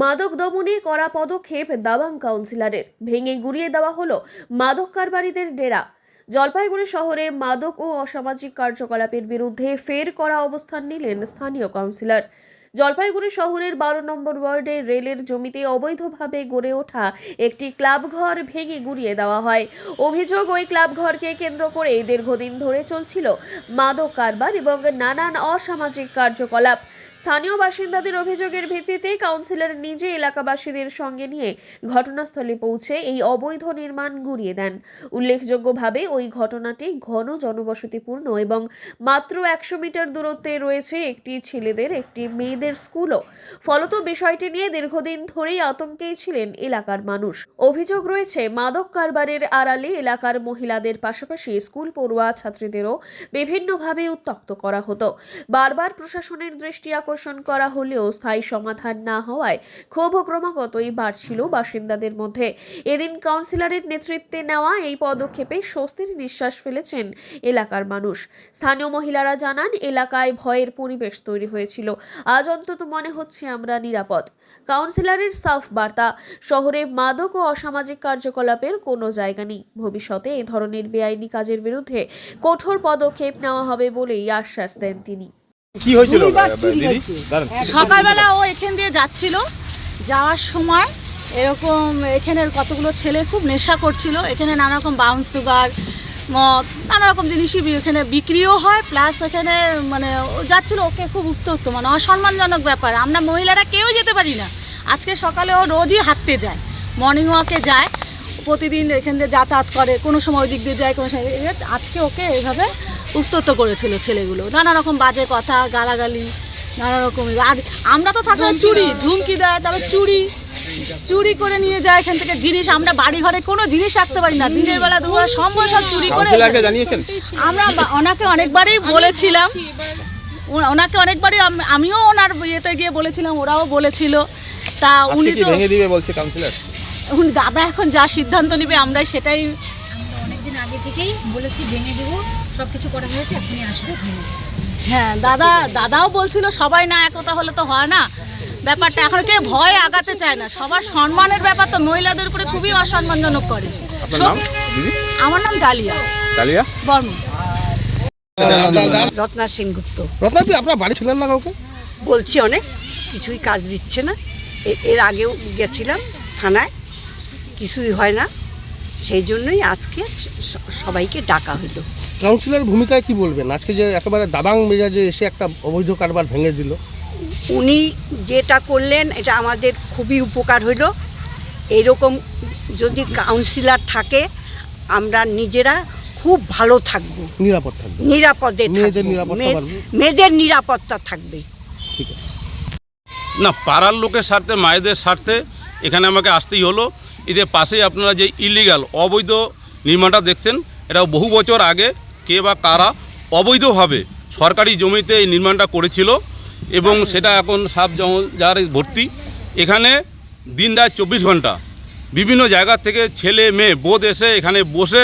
মাদক দমনে করা পদক্ষেপ দাবাং কাউন্সিলরের। ভেঙে গুড়িয়ে দেওয়া হলো মাদক কারবারিদের ডেরা। জলপাইগুড়ি শহরে মাদক ও অসামাজিক কার্যকলাপের বিরুদ্ধে ফের করা অবস্থান নিলেন স্থানীয় কাউন্সিলর। জলপাইগুড়ি শহরের বারো নম্বর ওয়ার্ডে রেলের জমিতে অবৈধভাবে গড়ে ওঠা একটি ক্লাব ঘর ভেঙে গুড়িয়ে দেওয়া হয়। অভিযোগ, ওই ক্লাব ঘরকে কেন্দ্র করে দীর্ঘদিন ধরে চলছিল মাদক কারবার এবং নানান অসামাজিক কার্যকলাপ। স্থানীয় বাসিন্দাদের অভিযোগের ভিত্তিতে কাউন্সিলর নিজে এলাকাবাসীদের সঙ্গে নিয়ে ঘটনাস্থলে পৌঁছে এই অবৈধ নির্মাণ গুড়িয়ে দেন। উল্লেখযোগ্যভাবে ওই ঘটনাটি ঘন জনবসতিপূর্ণ এবং মাত্র একশো মিটার দূরত্বে রয়েছে একটি ছেলেদের, একটি মেয়েদের স্কুলও। ফলত বিষয়টি নিয়ে দীর্ঘদিন ধরেই আতঙ্কেই ছিলেন এলাকার মানুষ। অভিযোগ রয়েছে, মাদক কারবারের আড়ালে এলাকার মহিলাদের পাশাপাশি স্কুল পড়ুয়া ছাত্রীদেরও বিভিন্নভাবে উত্তক্ত করা হতো। বারবার প্রশাসনের দৃষ্টি আকর্ষণ করা হলেও স্থায়ী সমাধান না হওয়ায় ক্ষোভ ক্রমাগতই বাড়ছিল বাসিন্দাদের মধ্যে। এদিন কাউন্সিলরের নেতৃত্বে নেওয়া এই পদক্ষেপে স্বস্তির নিঃশ্বাস ফেলেছেন এলাকার মানুষ। স্থানীয় মহিলারা জানান, এলাকায় ভয়ের পরিবেশ তৈরি হয়েছিল। আজ অন্তত মনে হচ্ছে আমরা নিরাপদ। কাউন্সিলরের সাফ বার্তা, শহরে মাদক ও অসামাজিক কার্যকলাপের কোনো জায়গা নেই। ভবিষ্যতে এ ধরনের বেআইনি কাজের বিরুদ্ধে কঠোর পদক্ষেপ নেওয়া হবে বলেই আশ্বাস দেন তিনি। কি হয়েছিল? দিদি? সকালবেলা ও এখান দিয়ে যাচ্ছিল। যাওয়ার সময় এরকম এখানের কতগুলো ছেলে খুব নেশা করছিল। এখানে নানা রকম বাউন সুগার মদ নানা রকম জিনিসই এখানে বিক্রিও হয়। প্লাস এখানে মানে ও যাচ্ছিল ওকে খুব উত্তক্ত মানে অসম্মানজনক ব্যাপার। আমরা মহিলারা কেউ যেতে পারি না। আজকে সকালে ও রোজই হাঁটতে যায়। মর্নিং ওয়াকে যায়। প্রতিদিন এখান দিয়ে যাতায়াত করে। কোনো সময় ওই দিক দিয়ে যায় কোনো সময় এ- আজকে ওকে এইভাবে উত্তক্ত করেছিল ছেলেগুলো। নানা রকম বাজে কথা গালাগালি নানা রকম আর আমরা তো থাকলে চুরি ধুমকি দেয় তারপর চুরি। চুরি করে নিয়ে যায় এখান থেকে জিনিস। আমরা বাড়ি ঘরে কোনো জিনিস রাখতে পারি না। দিনের বেলা দুপুরে সম্বল সব চুরি করে আমরা ওনাকে অনেকবারই বলেছিলাম। ও- ওনাকে অনেকবারই আমিও ওনার ইয়েতে গিয়ে বলেছিলাম ওরাও বলেছিল। তা উনি তো ভেঙে দিবে বলছে কাউন্সিলর? উনি দাদা এখন যা সিদ্ধান্ত নেবে আমরা সেটাই আমরা অনেকদিন আগে থেকেই বলেছি ভেঙে দেবো। সব কিছু করা হয়েছে এখনই আসবে হ্যাঁ দাদা দাদাও বলছিল সবাই না একতা হলে তো হয় না। ব্যাপারটা এখন কে ভয় আগাতে চায় না। সবার সম্মানের ব্যাপার তো মহিলাদের উপরে খুবই অসম্মানজনক করে। আমার নাম ডালিয়া। ডালিয়া? বর্মন রত্না সেনগুপ্ত। রত্নাপি আপনার বাড়ি ছিলেন না কাউকে? বলছি অনেক কিছুই কাজ দিচ্ছে না। এ- এর আগেও গেছিলাম থানায় কিছুই হয় না। সেই জন্যই আজকে সবাইকে ডাকা হলো। কাউন্সিলর ভূমিকায় কি বলবেন? আজকে যে একেবারে দাবাং মেজাজে এসে একটা অবৈধ কারবার ভেঙে দিল। উনি যেটা করলেন এটা আমাদের খুবই উপকার হইল। এইরকম যদি কাউন্সিলর থাকে আমরা নিজেরা খুব ভালো থাকব। নিরাপদ থাকবে। নিরাপদে মেয়েদের থাকব। নিরাপত্তা মেয়েদের নিরাপত্তা থাকবে। ঠিক আছে। না পাড়ার লোকের স্বার্থে মায়েদের স্বার্থে এখানে আমাকে আসতেই হলো। এদের পাশেই আপনারা যে ইলিগাল অবৈধ নির্মাণটা দেখছেন এটা বহু বছর আগে কে বা কারা অবৈধভাবে সরকারি জমিতে এই নির্মাণটা করেছিল এবং সেটা এখন সাব যার ভর্তি। এখানে দিন রাত চব্বিশ ঘণ্টা বিভিন্ন জায়গা থেকে ছেলে মেয়ে বোধ এসে এখানে বসে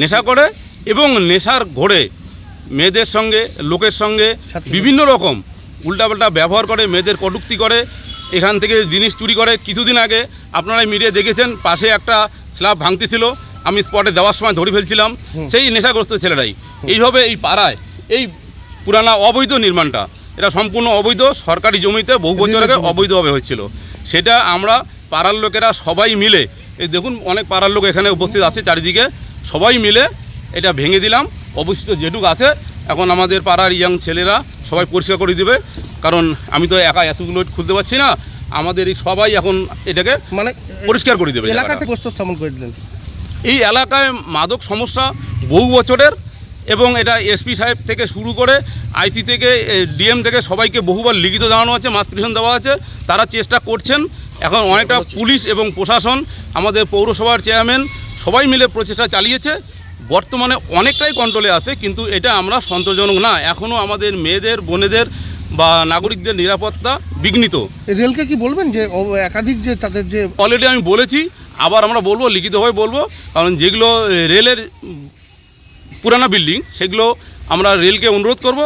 নেশা করে এবং নেশার ঘোরে। মেয়েদের সঙ্গে লোকের সঙ্গে বিভিন্ন রকম উল্টাপাল্টা ব্যবহার করে মেয়েদের কটুক্তি করে। এখান থেকে জিনিস চুরি করে কিছুদিন আগে আপনারা মিডিয়া দেখেছেন পাশে একটা স্ল্যাব ভাঙতেছিল আমি স্পটে দেওয়ার সময় ধরে ফেলছিলাম। সেই নেশাগ্রস্ত ছেলেরাই এইভাবে এই পাড়ায় এই পুরানা অবৈধ নির্মাণটা এটা সম্পূর্ণ অবৈধ সরকারি জমিতে বহু বছর আগে অবৈধভাবে হয়েছিল। সেটা আমরা পাড়ার লোকেরা সবাই মিলে এই দেখুন অনেক পাড়ার লোক এখানে উপস্থিত আছে চারিদিকে সবাই মিলে এটা ভেঙে দিলাম। অবশিষ্ট যেটুক আছে এখন আমাদের পাড়ার ইয়াং ছেলেরা সবাই পরিষ্কার করে দিবে। কারণ আমি তো একা এতগুলো খুলতে পারছি না। আমাদের এই সবাই এখন এটাকে মানে পরিষ্কার করে দেবে এলাকা থেকে স্থাপন করে দিলেন। এই এলাকায় মাদক সমস্যা বহু বছরের এবং এটা এসপি সাহেব থেকে শুরু করে আইসি থেকে ডিএম থেকে সবাইকে বহুবার লিখিত জানানো আছে মাস পিটিশন দেওয়া আছে। তারা চেষ্টা করছেন। এখন অনেকটা পুলিশ এবং প্রশাসন আমাদের পৌরসভার চেয়ারম্যান সবাই মিলে প্রচেষ্টা চালিয়েছে। বর্তমানে অনেকটাই কন্ট্রোলে আছে কিন্তু এটা আমরা সন্তোষজনক না। এখনও আমাদের মেয়েদের বোনেদের বা নাগরিকদের নিরাপত্তা বিঘ্নিত। রেলকে কি বলবেন যে একাধিক যে তাদের যে অলরেডি আমি বলেছি আবার আমরা বলব লিখিতভাবে বলব কারণ যেগুলো রেলের পুরানা বিল্ডিং সেগুলো আমরা রেলকে অনুরোধ করব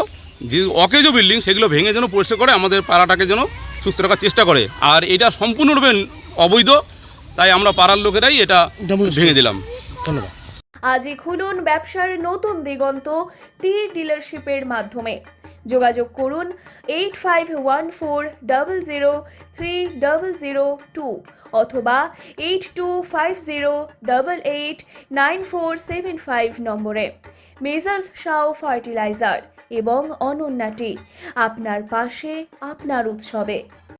যে অকেজো বিল্ডিং সেগুলো ভেঙে যেন পরিষ্কার করে আমাদের পাড়াটাকে যেন সুস্থ রাখার চেষ্টা করে। আর এটা সম্পূর্ণরূপে অবৈধ তাই আমরা পাড়ার লোকেরাই এটা ভেঙে দিলাম। ধন্যবাদ। আজই খুলুন ব্যবসার নতুন দিগন্ত টি ডিলারশিপের মাধ্যমে। যোগাযোগ করুন eight five one four double zero three double zero two অথবা eight two five zero double eight nine four seven five নম্বরে। মেজার্স শাও ফার্টিলাইজার এবং অনন্যাটি আপনার পাশে, আপনার উৎসবে।